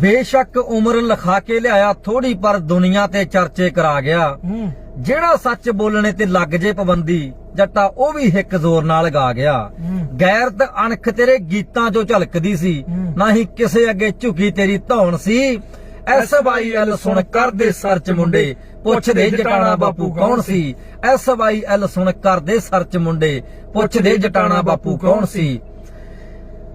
ਬੇਸ਼ੱਕ ਉਮਰ ਲਿਖਾ ਕੇ ਲਿਆਇਆ ਥੋੜੀ ਪਰ ਦੁਨੀਆ ਤੇ ਚਰਚੇ ਕਰਾ ਗਿਆ। ਜਿਹੜਾ ਸੱਚ ਬੋਲਣੇ ਤੇ ਲੱਗ ਜੇ ਪਾਬੰਦੀ ਜੱਟਾ ਉਹ ਵੀ ਹਿੱਕ ਜ਼ੋਰ ਨਾਲ ਗਾ ਗਿਆ। ਗੈਰਤ ਅਣਖ ਤੇਰੇ ਗੀਤਾਂ 'ਚੋਂ ਝਲਕਦੀ ਸੀ। ਨਾ ਹੀ ਕਿਸੇ ਅੱਗੇ ਝੁਕੀ ਤੇਰੀ ਧੌਣ ਸੀ। ਐਸ ਵਾਈ ਐਲ ਸੁਣ ਕਰਦੇ ਸਰਚ ਮੁੰਡੇ ਪੁੱਛਦੇ ਜਟਾਣਾ ਬਾਪੂ ਕੌਣ ਸੀ। ਐਸ ਵਾਈ ਐਲ ਸੁਣ ਕਰਦੇ ਸਰਚ ਮੁੰਡੇ ਪੁੱਛਦੇ ਜਟਾਣਾ ਬਾਪੂ ਕੌਣ ਸੀ।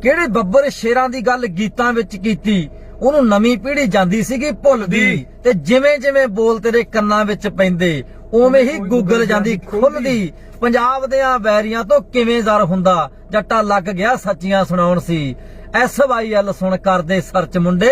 ਕਿਹੜੇ ਬੱਬਰ ਸ਼ੇਰਾਂ ਦੀ ਗੱਲ ਗੀਤਾਂ ਵਿੱਚ ਕੀਤੀ? ਉਹਨੂੰ ਨਵੀਂ ਪੀੜ੍ਹੀ ਜਾਂਦੀ ਸੀਗੀ ਭੁੱਲਦੀ। ਤੇ ਜਿਵੇਂ ਜਿਵੇਂ ਬੋਲ ਤੇਰੇ ਕੰਨਾਂ ਵਿੱਚ ਪੈਂਦੇ ਉਵੇਂ ਹੀ ਗੂਗਲ ਜਾਂਦੀ ਖੁੱਲਦੀ ਪੰਜਾਬ ਦੇਆਂ ਵੈਰੀਆਂ ਤੋਂ ਕਿਵੇਂ ਜ਼ਰ ਹੁੰਦਾ? ਜੱਟਾ ਲੱਗ ਗਿਆ ਸੱਚੀਆਂ ਸੁਣਾਉਣ ਸੀ। ਐਸ ਵਾਈ ਐਲ ਸੁਣ ਕਰਦੇ ਸਰਚ ਮੁੰਡੇ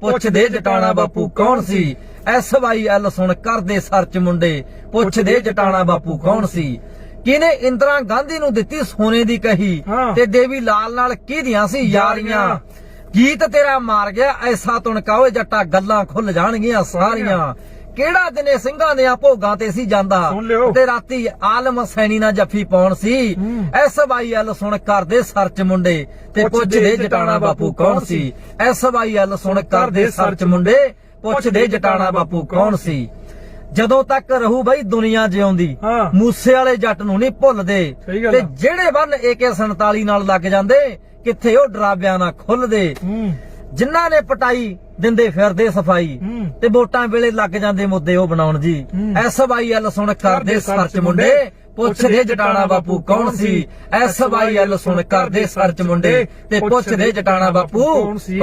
ਪੁੱਛਦੇ ਜਟਾਣਾ ਬਾਪੂ ਕੌਣ ਸੀ? ਐਸ ਵਾਈ ਐਲ ਸੁਣ ਕਰਦੇ ਸਰਚ ਮੁੰਡੇ ਪੁੱਛਦੇ ਜਟਾਣਾ ਬਾਪੂ ਕੌਣ ਸੀ? ਕਿਨੇ ਇੰਦਰਾ ਗਾਂਧੀ ਨੂੰ ਦਿੱਤੀ ਸੋਨੇ ਦੀ ਕਹੀ। ਤੇ ਦੇਵੀ ਲਾਲ ਨਾਲ ਕਿਹਦੀਆਂ ਸੀ ਯਾਰੀਆਂ। ਗੀਤ ਤੇਰਾ ਮਾਰ ਗਿਆ ਐਸਾ ਤੁਣਕਾ ਓਏ ਜੱਟਾ ਗੱਲਾਂ ਖੁੱਲ ਜਾਣਗੀਆਂ ਸਾਰੀਆਂ। ਕਿਹੜਾ ਦਿਨੇ ਸਿੰਘਾਂ ਦੇ ਭੋਗਾਂ ਤੇ ਸੀ ਜਾਂਦਾ। ਤੇ ਰਾਤੀ ਆਲਮ ਸੈਣੀ ਨਾਲ ਜੱਫੀ ਪਾਉਣ ਸੀ। ਐਸ ਵਾਈ ਐਲ ਸੁਣ ਕਰਦੇ ਸਰਚ ਮੁੰਡੇ ਤੇ ਪੁੱਛਦੇ ਜਟਾਣਾ ਬਾਪੂ ਕੌਣ ਸੀ? ਐਸ ਵਾਈ ਐਲ ਸੁਣ ਕਰਦੇ ਸਰਚ ਮੁੰਡੇ ਪੁੱਛਦੇ ਜਟਾਣਾ ਬਾਪੂ ਕੌਣ ਸੀ? ਜਦੋਂ ਤੱਕ ਰਹੂ ਬਈ ਦੁਨੀਆ ਜਿਉਂਦੀ ਹਾਂ। ਮੂਸੇ ਵਾਲੇ ਜੱਟ ਨੂੰ ਨਹੀਂ ਭੁੱਲਦੇ ਸਹੀ ਗੱਲ ਤੇ। ਜਿਹੜੇ ਬੰਨ AK47 ਨਾਲ ਲੱਗ ਜਾਂਦੇ ਕਿੱਥੇ ਉਹ ਡਰਾਬਿਆਂ ਨਾਲ ਖੁੱਲਦੇ ਹੂੰ ਜਿਨ੍ਹਾਂ ਨੇ ਪਟਾਈ ਦਿੰਦੇ ਫਿਰਦੇ ਸਫ਼ਾਈ ਹੂੰ। ਤੇ ਵੋਟਾਂ ਵੇਲੇ ਲੱਗ ਜਾਂਦੇ ਮੁੱਦੇ ਉਹ ਬਣਾਉਣ ਜੀ ਹੂੰ। ਐਸਵਾਈਐਲ ਸੁਣ ਕਰਦੇ ਸਰਚ ਮੁੰਡੇ ਪੁੱਛਦੇ ਜਟਾਣਾ ਬਾਪੂ ਕੌਣ ਸੀ ਐਸਵਾਈਐਲ ਸੁਣ ਕਰਦੇ ਸਰਚ ਮੁੰਡੇ ਤੇ ਪੁੱਛਦੇ ਜਟਾਣਾ ਬਾਪੂ ਕੌਣ ਸੀ?